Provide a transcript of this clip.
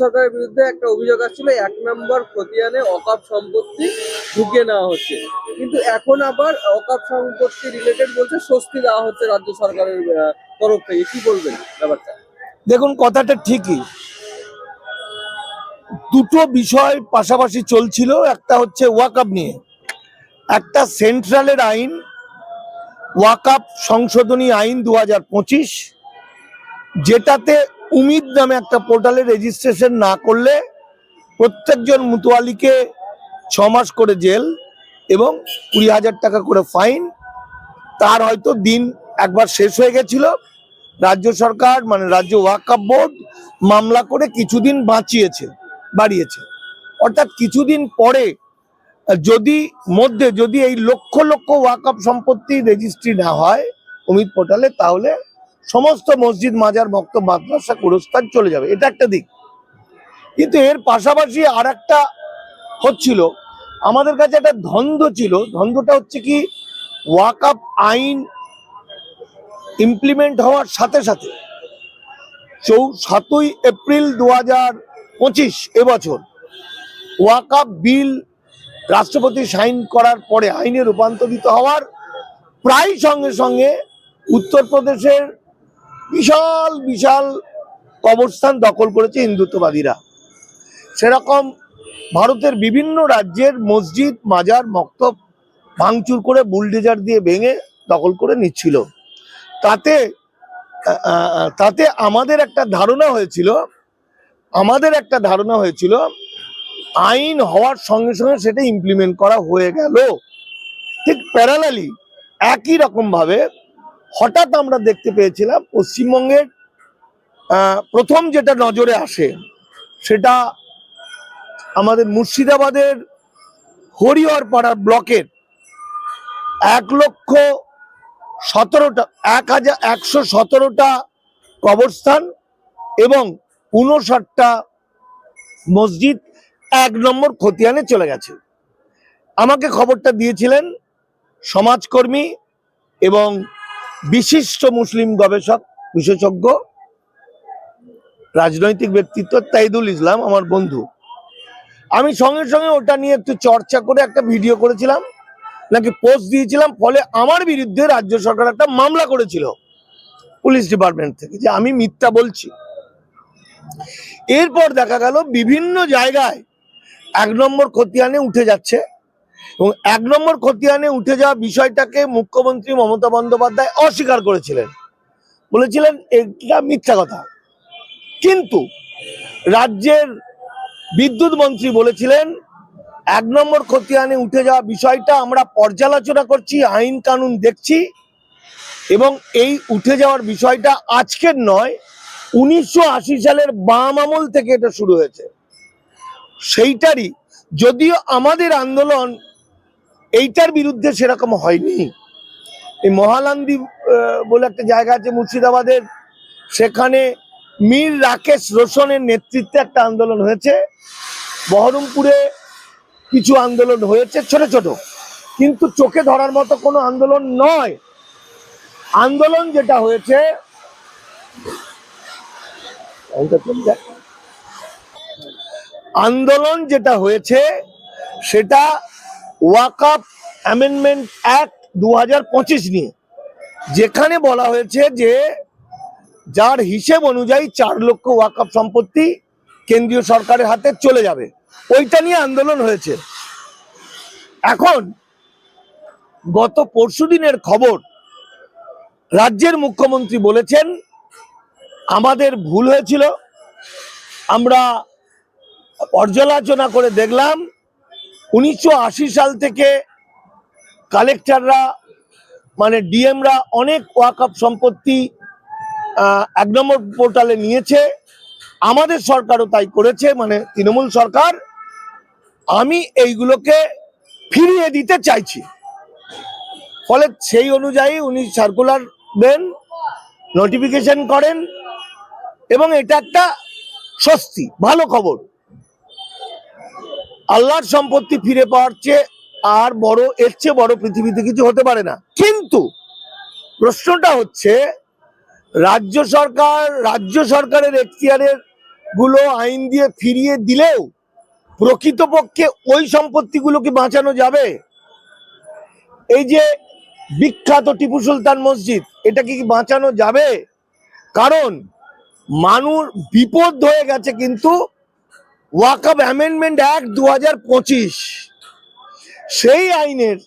সরকারের বিরুদ্ধে একটা অভিযোগ আসছিল, এক নম্বর খতিয়ানে অকাপ সম্পত্তি ঢুকিয়ে নেওয়া হচ্ছে। কিন্তু এখন আবার অকাপ সম্পত্তি রিলেটেড বলছে, স্বস্তি দেওয়া হচ্ছে রাজ্য সরকারের তরফ থেকে। কি বলবেন ব্যাপারটা? দেখুন, কথাটা ঠিকই। দুটো বিষয় পাশাপাশি চলছিল, একটা হচ্ছে ওয়াকআপ নিয়ে। একটা সেন্ট্রালের আইন ওয়াকআপ সংশোধনী আইন দু হাজার পঁচিশ, যেটাতে উমিদ নামে একটা পোর্টালে রেজিস্ট্রেশন না করলে প্রত্যেকজন মুতোয়ালিকে ছ মাস করে জেল এবং কুড়ি হাজার টাকা করে ফাইন তার হয়তো দিন একবার শেষ হয়ে গেছিল। রাজ্য সরকার মানে রাজ্য ওয়াকআপ বোর্ড মামলা করে কিছুদিন বাঁচিয়েছে, বাড়িয়েছে। অর্থাৎ কিছুদিন পরে যদি মধ্যে যদি এই লক্ষ লক্ষ ওয়াকআপ সম্পত্তি রেজিস্ট্রি না হয় অমিত পোর্টালে তাহলে সমস্ত মসজিদ মাজার ভক্ত মাদ্রাসা কুরস্থান চলে যাবে। এটা একটা দিক। কিন্তু এর পাশাপাশি আর একটা হচ্ছিল, আমাদের কাছে একটা ধন্দ্ব ছিল। ধন্দ্বটা হচ্ছে কি ওয়াকআপ আইন ইমপ্লিমেন্ট হওয়ার সাথে সাথে চৌ, সাতই এপ্রিল দু হাজার পঁচিশ এবছর ওয়াকআপ বিল রাষ্ট্রপতি সাইন করার পরে আইনে রূপান্তরিত হওয়ার প্রায় সঙ্গে সঙ্গে উত্তরপ্রদেশের বিশাল বিশাল কবরস্থান দখল করেছে হিন্দুত্ববাদীরা। সেরকম ভারতের বিভিন্ন রাজ্যের মসজিদ, মাজার, মক্তব ভাঙচুর করে বুলডেজার দিয়ে ভেঙে দখল করে নিচ্ছিল। তাতে তাতে আমাদের একটা ধারণা হয়েছিল, আমাদের একটা ধারণা হয়েছিল, আইন হওয়ার সঙ্গে সঙ্গে সেটা ইমপ্লিমেন্ট করা হয়ে গেল। ঠিক প্যারালালি একই রকম ভাবে হঠাৎ আমরা দেখতে পেয়েছিলাম পশ্চিমবঙ্গের প্রথম যেটা নজরে আসে সেটা আমাদের মুর্শিদাবাদের হরিহর পাড়ার ব্লকের এক লক্ষ সতেরোটা, এক হাজার একশো সতেরোটা কবরস্থান এবং উনষাটটা মসজিদ এক নম্বর খতিয়ানে চলে গেছে। আমাকে খবরটা দিয়েছিলেন সমাজকর্মী এবং বিশিষ্ট মুসলিম গবেষক, বিশেষজ্ঞ, রাজনৈতিক ব্যক্তিত্ব তাইদুল ইসলাম, আমার বন্ধু। আমি সঙ্গে সঙ্গে ওটা নিয়ে একটু চর্চা করে একটা ভিডিও করেছিলাম, নাকি পোস্ট দিয়েছিলাম, ফলে আমার বিরুদ্ধে রাজ্য সরকার একটা মামলা করেছিল পুলিশ ডিপার্টমেন্ট থেকে, যে আমি মিথ্যা বলছি। এরপর দেখা গেল, বিভিন্ন জায়গায় এক নম্বর খতিয়ানে উঠে যাচ্ছে এবং এক নম্বর খতিয়ানে উঠে যাওয়া বিষয়টাকে মুখ্যমন্ত্রী মমতা বন্দ্যোপাধ্যায় অস্বীকার করেছিলেন। বলেছিলেন, এটা মিথ্যা কথা। কিন্তু রাজ্যের বিদ্যুৎ মন্ত্রী বলেছিলেন, এক নম্বর খতিয়ানে উঠে যাওয়া বিষয়টা আমরা পর্যালোচনা করছি, আইন কানুন দেখছি, এবং এই উঠে যাওয়ার বিষয়টা আজকের নয়, উনিশশো সালের বাম আমল থেকে এটা শুরু হয়েছে। সেইটারই, যদিও আমাদের আন্দোলন এইটার বিরুদ্ধে সেরকম হয়নি। এই মহালান্দি বলে একটা জায়গা আছে মুর্শিদাবাদের, সেখানে মীর রাকেশ রোশনের নেতৃত্বে একটা আন্দোলন হয়েছে। বহরমপুরে কিছু আন্দোলন হয়েছে, ছোট ছোট। কিন্তু চোখে ধরার মতো কোনো আন্দোলন নয়। আন্দোলন যেটা হয়েছে, আন্দোলন যেটা হয়েছে, সেটা ওয়াকআপ অ্যামেন্ডমেন্ট অ্যাক্ট দু হাজার পঁচিশ নিয়ে, যেখানে বলা হয়েছে যে যার হিসেব অনুযায়ী চার লক্ষ ওয়াকআপ সম্পত্তি কেন্দ্রীয় সরকারের হাতে চলে যাবে। ওইটা নিয়ে আন্দোলন হয়েছে। এখন গত পরশুদিনের খবর রাজ্যের মুখ্যমন্ত্রী বলেছেন, আমাদের ভুল হয়েছিল, আমরা পর্যালোচনা করে দেখলাম উনিশশো আশি সাল থেকে কালেক্টররা মানে ডিএমরা অনেক ওয়াকআপ সম্পত্তি এক নম্বর পোর্টালে নিয়েছে। আমাদের সরকারও তাই করেছে মানে তৃণমূল সরকার। আমি এইগুলোকে ফিরিয়ে দিতে চাইছি। ফলে সেই অনুযায়ী উনি সার্কুলার দেন নোটিফিকেশন করেন, এবং এটা একটা স্বস্তি, ভালো খবর। আল্লাহর সম্পত্তি ফিরে পাওয়ার চেয়ে আর বড়, এর চেয়ে বড় পৃথিবীতে কিছু হতে পারে না। কিন্তু প্রশ্নটা হচ্ছে, রাজ্য সরকার, রাজ্য সরকারের এখতিয়ারেরগুলো আইন দিয়ে ফিরিয়ে দিলেও প্রকৃতপক্ষে ওই সম্পত্তিগুলোকে বাঁচানো যাবে? এই যে বিখ্যাত টিপু সুলতান মসজিদ, এটা কি বাঁচানো যাবে? কারণ মানুষ বিপদ হয়ে গেছে কিন্তু ওয়াকআপ অ্যামেন্ডমেন্ট অ্যাক্ট দু হাজার পঁচিশ। সেই আইনের